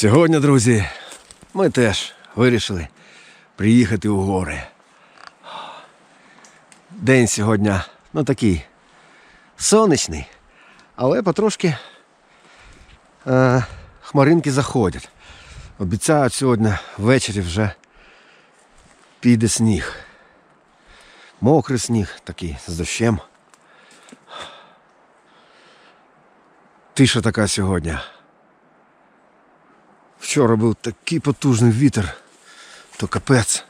Сьогодні, друзі, ми теж вирішили приїхати у гори. День сьогодні, ну такий сонячний, але потрошки е, хмаринки заходять. Обіцяють сьогодні ввечері вже піде сніг. Мокрий сніг такий з дощем. Тиша така сьогодні. Вчора був такий потужний вітер, то капець.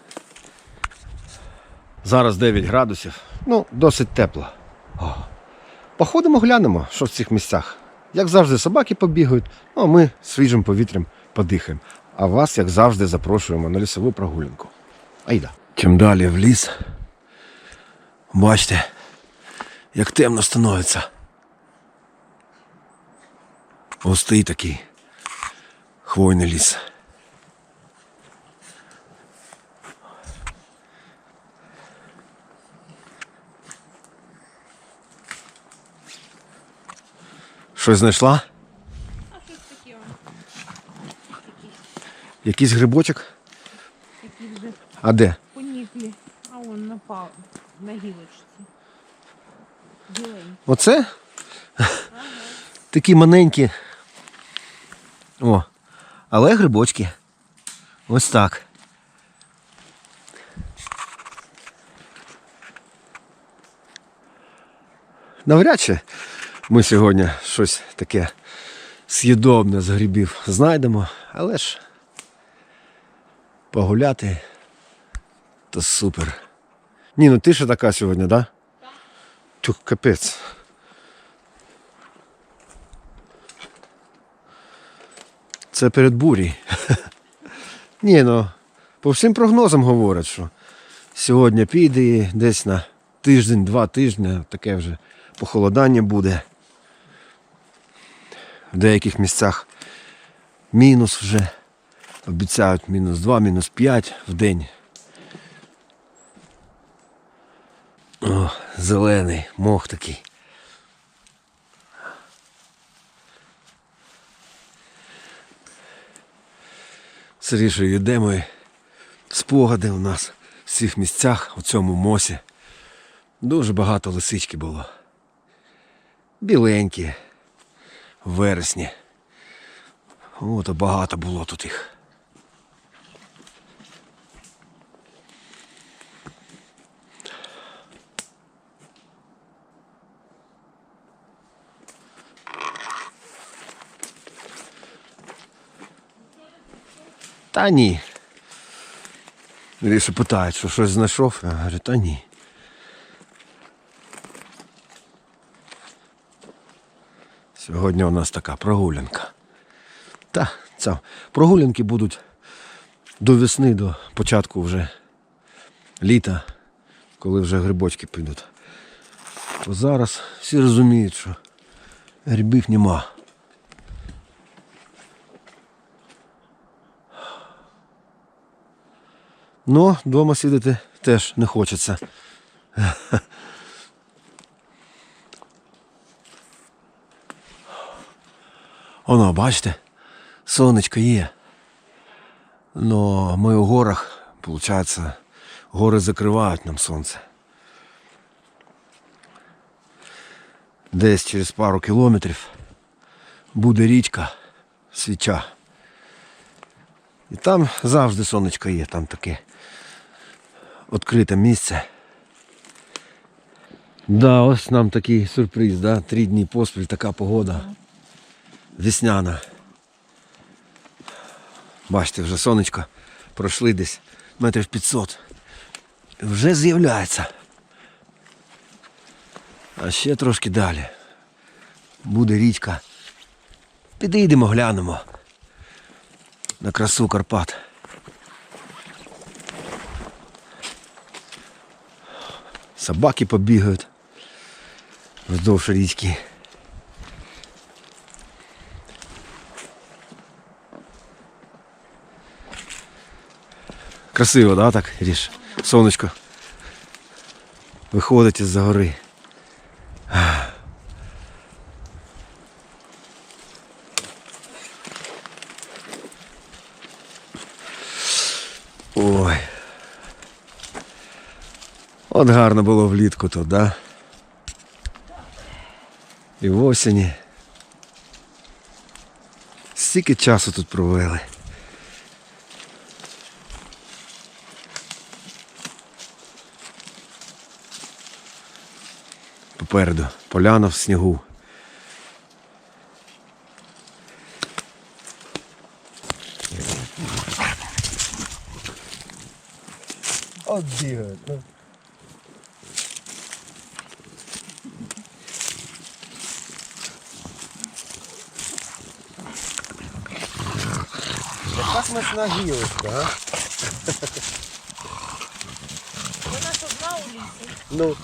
Зараз 9 градусів. Ну, досить тепло. О. Походимо, глянемо, що в цих місцях. Як завжди, собаки побігають, ну а ми свіжим повітрям подихаємо. А вас, як завжди, запрошуємо на лісову прогулянку. Айда. Чим далі в ліс, бачите, як темно становиться. Густий такий хвойний ліс. Щось знайшла? А щось таке, Якийсь грибочок? такі вже А де? поніклі, а он напав на гілочці. Біленький. Оце? Такі маленькі. О, але грибочки. Ось так. Навряд чи ми сьогодні щось таке з'їдобне з грибів знайдемо, але ж погуляти то супер. Ні, ну ти ще така сьогодні, так? Да? Тюх, капець. Це перед бурі. Ні, ну, по всім прогнозам говорять, що сьогодні піде і десь на тиждень-два тижні таке вже похолодання буде. В деяких місцях мінус вже. Обіцяють мінус 2, мінус 5 в день. О, зелений мох такий. Сиріше йдемо і спогади у нас в цих місцях, у цьому мосі. Дуже багато лисички було. Біленькі, вересні. Ото багато було тут їх. Та ні. Ріше питають, що щось знайшов. Я говорю, та ні. Сьогодні у нас така прогулянка. Та, це, прогулянки будуть до весни, до початку вже літа, коли вже грибочки підуть. То зараз всі розуміють, що грибів нема. Ну, вдома сидіти теж не хочеться. Оно, бачите, сонечко є. Но ми у горах, виходить, гори закривають нам сонце. Десь через пару кілометрів буде річка свіча. І там завжди сонечко є, там таке відкрите місце. Да, ось нам такий сюрприз, да? три дні поспіль така погода. Весняна. Бачите, вже сонечко пройшли десь метрів 500. Вже з'являється. А ще трошки далі. Буде річка. Підійдемо, глянемо на красу Карпат. Собаки побігають вздовж річки. Красиво, да, так, Ріш? Сонечко. Виходить із-за гори. От гарно було влітку тут, да? І в осені. Стільки часу тут провели. Попереду поляна в снігу. От ну. Смачна гілочка, а? Вона ж одна у лісі. Ну.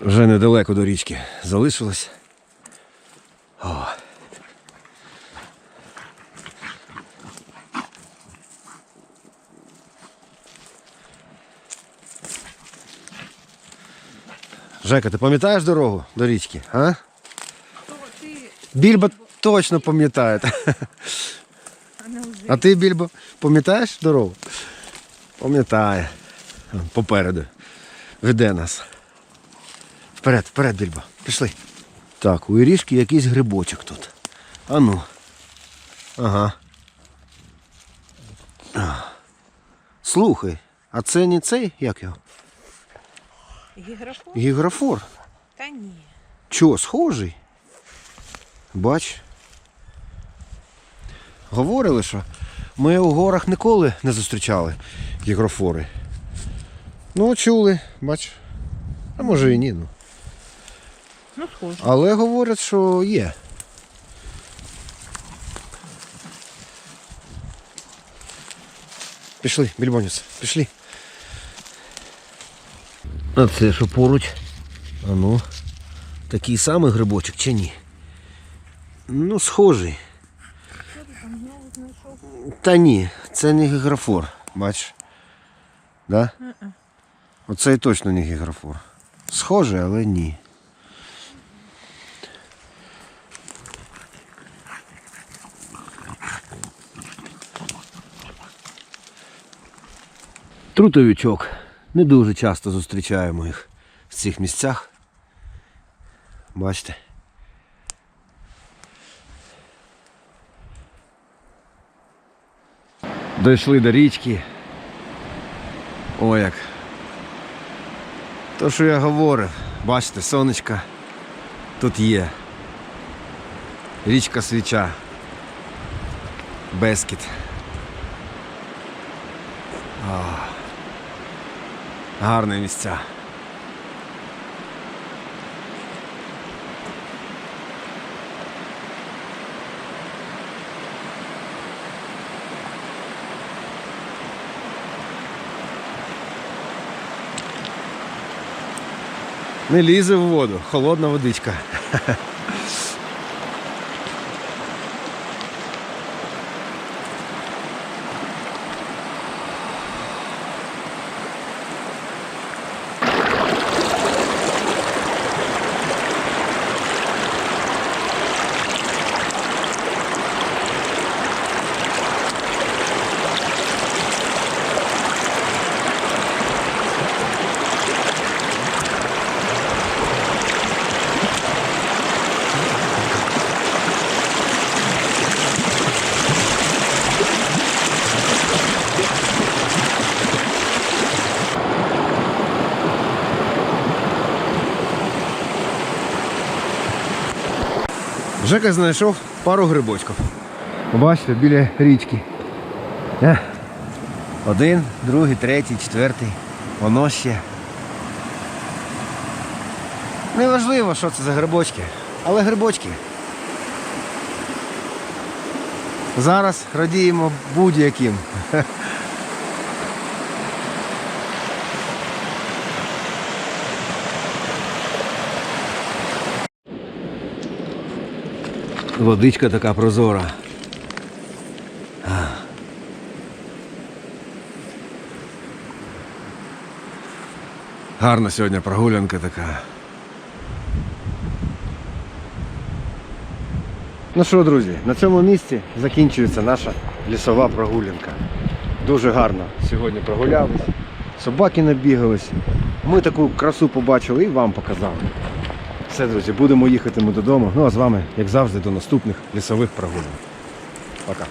Вже недалеко до річки залишилось. О. Жека, ти пам'ятаєш дорогу до річки? А? Більбо точно пам'ятає. а ти, Більбо, пам'ятаєш дорогу? Пам'ятає. Попереду. Веде нас. Вперед, вперед, Більбо. Пішли. Так, у Ірішки якийсь грибочок тут. А ну. Ага. Слухай, а це не цей, як його? Гіграфон? Гіграфор. Та ні. Чого, схожий? Бач. Говорили, що ми у горах ніколи не зустрічали гігрофори. Ну, чули, бач. А може і ні. Ну. Ну, схоже. Але говорять, що є. Пішли, більбоніс, пішли. А це що поруч? А ну, такий самий грибочок чи ні? Ну, схожий. Та ні, це не гіграфор, бач. Да? Оцей точно не гіграфор. Схоже, але ні. Трутовичок. Не дуже часто зустрічаємо їх в цих місцях. Бачите? Дійшли до річки. О як. То, що я говорив, бачите, сонечка тут є. Річка свіча. Бескіт. А, гарне місця. Не лізе в воду, холодна водичка. Жека знайшов пару грибочків. Побачите, біля річки. Е, Один, другий, третій, четвертий. Воно ще. Неважливо, що це за грибочки, але грибочки. Зараз радіємо будь-яким. Водичка така прозора. Гарна сьогодні прогулянка така. Ну що, друзі, на цьому місці закінчується наша лісова прогулянка. Дуже гарно сьогодні прогулялись. Собаки набігались. Ми таку красу побачили і вам показали. Все, друзі, будемо їхати ми додому. Ну а з вами, як завжди, до наступних лісових прогулянок. Пока.